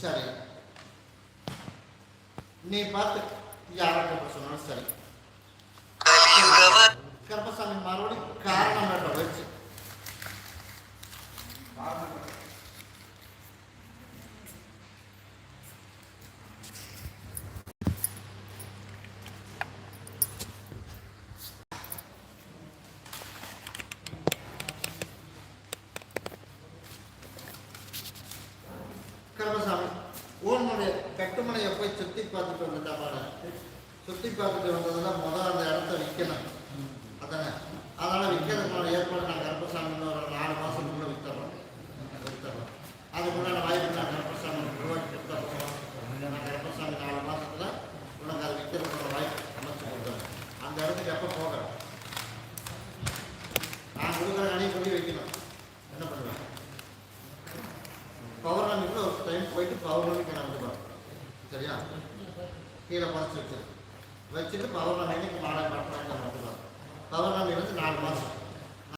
சரி நீ பார்த்து யார்கிட்ட சொன்னாலும் சரி கருப்பசாமி மறுபடியும் காரணம் வேண்டாம் வச்சு கிரமசாமி உன்னுடைய கட்டுமனையை போய் சுற்றி பார்த்துட்டு வந்துட்டா பாரு. சுற்றி பார்த்துட்டு வந்ததுல முதல் அந்த இடத்த விற்கணும் அதானே? அதனால் விற்கிறதுக்கான ஏற்பாடு நான் கருப்பசாமி ஒரு நாலு மாசத்துக்குள்ள வித்துறோம் வித்துறோம் அதுக்குண்டான டைம் போயிட்டு பௌர்ணமிக்கு நான் வந்து சரியா? கீழே பறிச்சு வச்சிரு. வச்சுட்டு பௌர்ணமி அன்னைக்கு மாலை பட்டணம் வந்து பார்ப்பேன் பௌர்ணமி வந்து நாலு மாதம்